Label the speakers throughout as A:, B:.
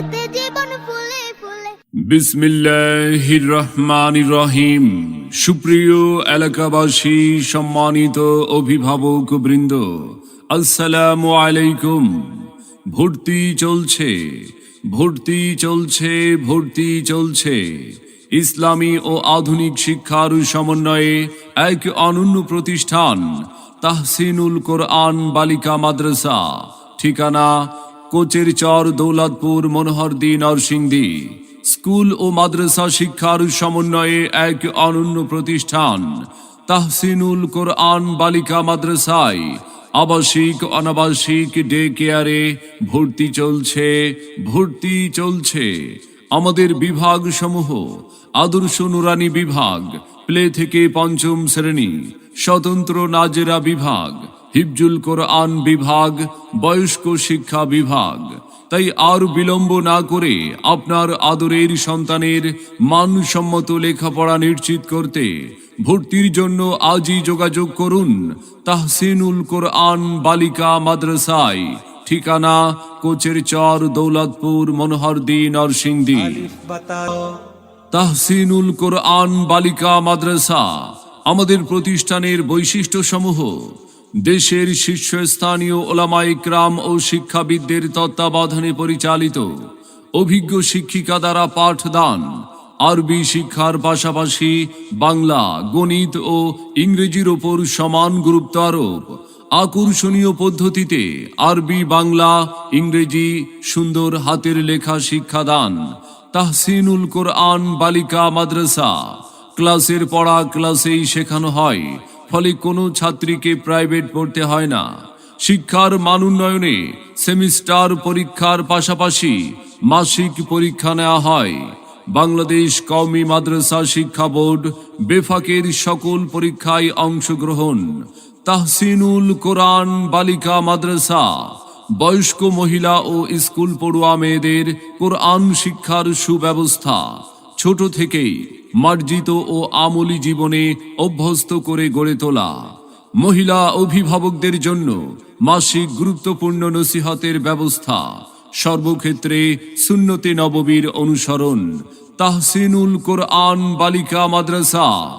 A: ভর্তি জীবন
B: রহিম সুপ্রিয় এলাকাবাসী, সম্মানিত অভিভাবক বৃন্দ, আসসালামু আলাইকুম। ভর্তি চলছে ভর্তি চলছে ভর্তি চলছে। ইসলামী ও আধুনিক শিক্ষার সমন্বয়ে এক অনন্য প্রতিষ্ঠান, তাহসিনুল কোরআন বালিকা মাদ্রাসা। ঠিকানা কোচের চর দৌলতপুর মনোহরদি নরসিংদী স্কুল ও মাদ্রাসা শিক্ষার সমন্বয়ে এক অনন্য প্রতিষ্ঠান। তাহসিনুল কোরআন বালিকা মাদ্রাসায় আবাসিক, অনাবাসিক, ডে কেয়ারে ভর্তি চলছে ভর্তি চলছে। আমাদের বিভাগ সমূহ আদর্শ নুরানি বিভাগ, প্লে থেকে পঞ্চম শ্রেণি, স্বতন্ত্র নাজেরা বিভাগ হিফজুল কোরআন বিভাগ বয়স্ক শিক্ষা বিভাগ। তাই আর বিলম্ব না করে আপনার আদরের সন্তানের মানসম্মত লেখাপড়া নিশ্চিত করতে ভর্তির জন্য আজই যোগাযোগ করুন তাহসিনুল কোরআন বালিকা মাদ্রাসায়। ঠিকানা কোচের চর দৌলতপুর মনোহরদি নরসিংদী। তাহসিনুল কোরআন বালিকা মাদ্রাসা আমাদের প্রতিষ্ঠানের বৈশিষ্ট্যসমূহ দেশের শীর্ষস্থানীয় ওলামাই ক্রাম ও শিক্ষাবিদদের তত্ত্বাবধানে পরিচালিত অভিজ্ঞ শিক্ষিকা দ্বারা পাঠদান, আরবি শিক্ষার পাশাপাশি বাংলা, গণিত ও ইংরেজির ওপর সমান গুরুত্ব আরোপ। আকর্ষণীয় পদ্ধতিতে আরবি, বাংলা, ইংরেজি সুন্দর হাতের লেখা শিক্ষাদান, তাহসিনুল কোরআন বালিকা মাদ্রাসা, ক্লাসের পড়া ক্লাসেই শেখানো হয়। ফলে কোনো ছাত্রীকে প্রাইভেট পড়তে হয় না। শিক্ষার মান উন্নয়নে সেমিস্টার পরীক্ষার পাশাপাশি মাসিক পরীক্ষা নেওয়া হয়। বাংলাদেশ কওমি মাদ্রাসা শিক্ষা বোর্ড বেফাকের সকল পরীক্ষায় অংশগ্রহণ। তাহসিনুল কোরআন বালিকা মাদ্রাসা, বয়স্ক মহিলা ও স্কুল পড়ুয়া মেয়েদের কোরআন শিক্ষার সুব্যবস্থা। ছোট থেকেই মার্জিত ও আমলি জীবনে অভ্যস্ত করে গড়ে তোলা। মহিলা অভিভাবকদের জন্য মাসিক গুরুত্বপূর্ণ নসিহতের ব্যবস্থা। সর্বক্ষেত্রে সুন্নতে নববীর অনুসরণ। তাহসিনুল কোরআন বালিকা মাদ্রাসা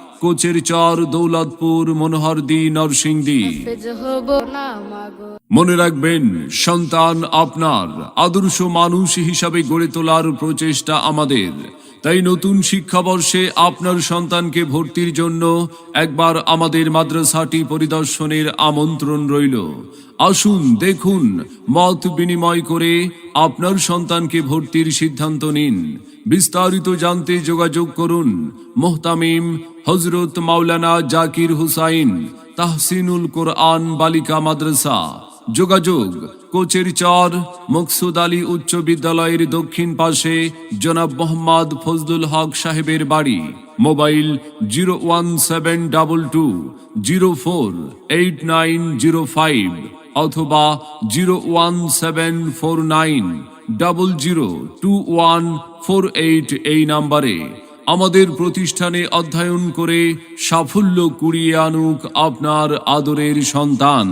B: কোচের চর দৌলতপুর, মনোহরদি, নরসিংদী। মনে রাখবেন, সন্তান আপনার, আদর্শ মানুষ হিসাবে গড়ে তোলার প্রচেষ্টা আমাদের। তাই নতুন শিক্ষাবর্ষে আপনার সন্তানকে ভর্তির জন্য একবার আমাদের মাদ্রাসাটি পরিদর্শনের আমন্ত্রণ রইল। আসুন, দেখুন, মত বিনিময় করে আপনার সন্তানকে ভর্তির সিদ্ধান্ত নিন। বিস্তারিত জানতে যোগাযোগ করুন মোহতামিম হজরত মাওলানা জাকির হুসাইন, তাহসিনুল কোরআন বালিকা মাদ্রাসা। যোগাযোগ, কোচের চর, মকসুদ আলী উচ্চ বিদ্যালয়ের দক্ষিণ পাশে জনাব মোহাম্মদ ফজলুল হক সাহেবের বাড়ি। Mobile zero one seven double two zero four eight nine zero five. অথবা zero one seven four nine double zero two one four eight এই নাম্বারে আমাদের প্রতিষ্ঠানে অধ্যয়ন করে সাফল্য কুড়িয়ে আনুক আপনার আদরের সন্তান।